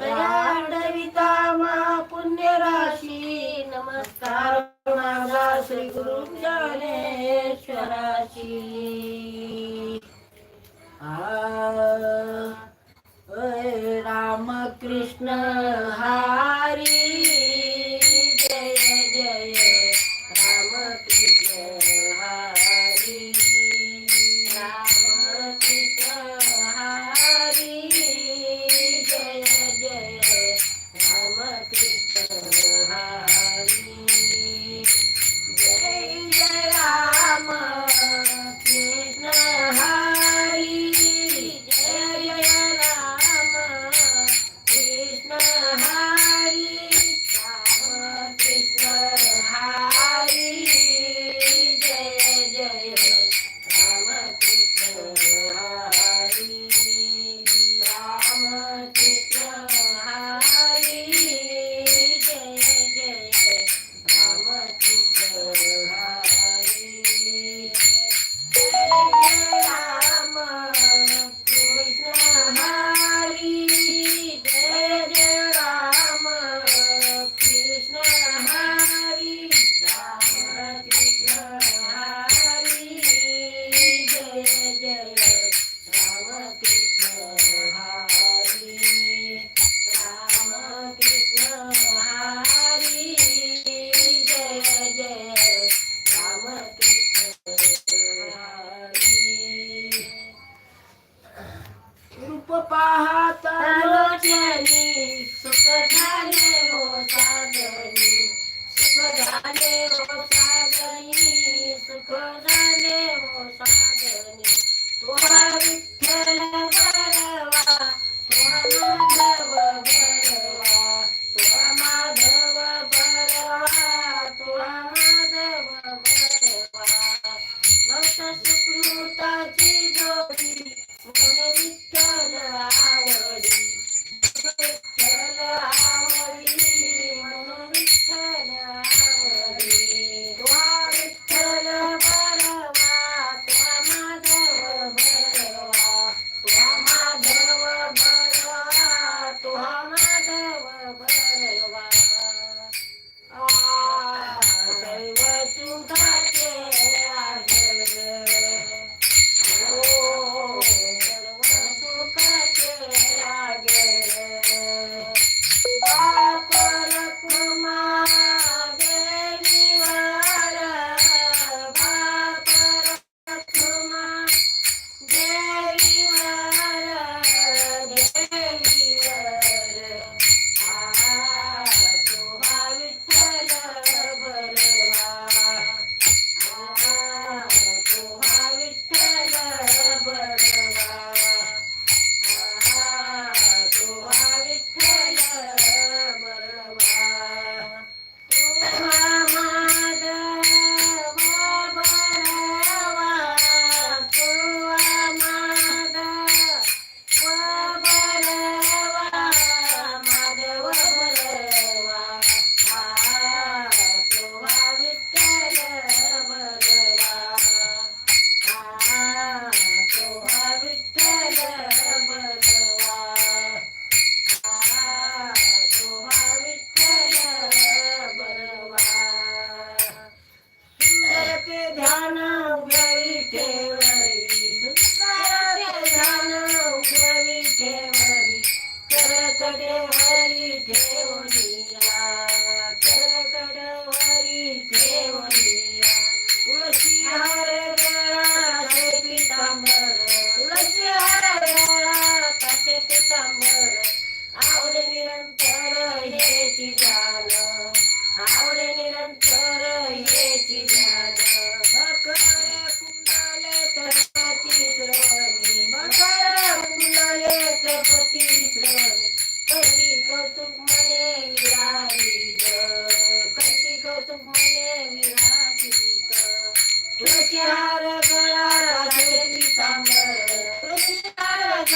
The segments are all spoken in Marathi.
रात्र मा राशी नमस्कार. माझा श्री गुरु ज्ञानेश्वराशी. Krishna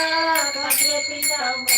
I'm Krishna, Krishna, Krishna, Krishna, Krishna,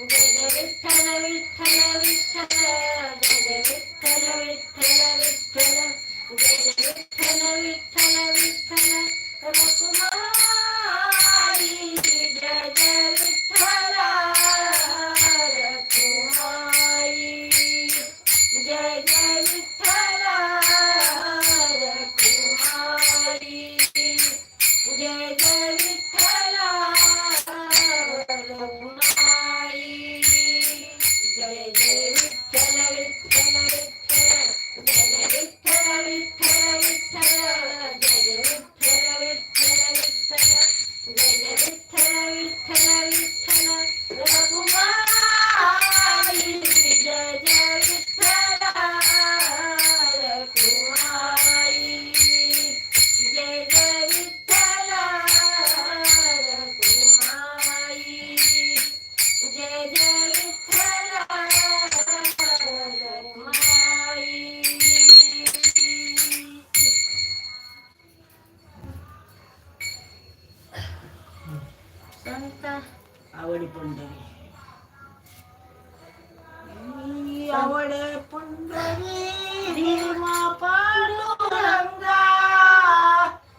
Tell her, tell her, tell her, tell her, tell her, tell her, tell her, tell her, tell her, está. Ah, ponte.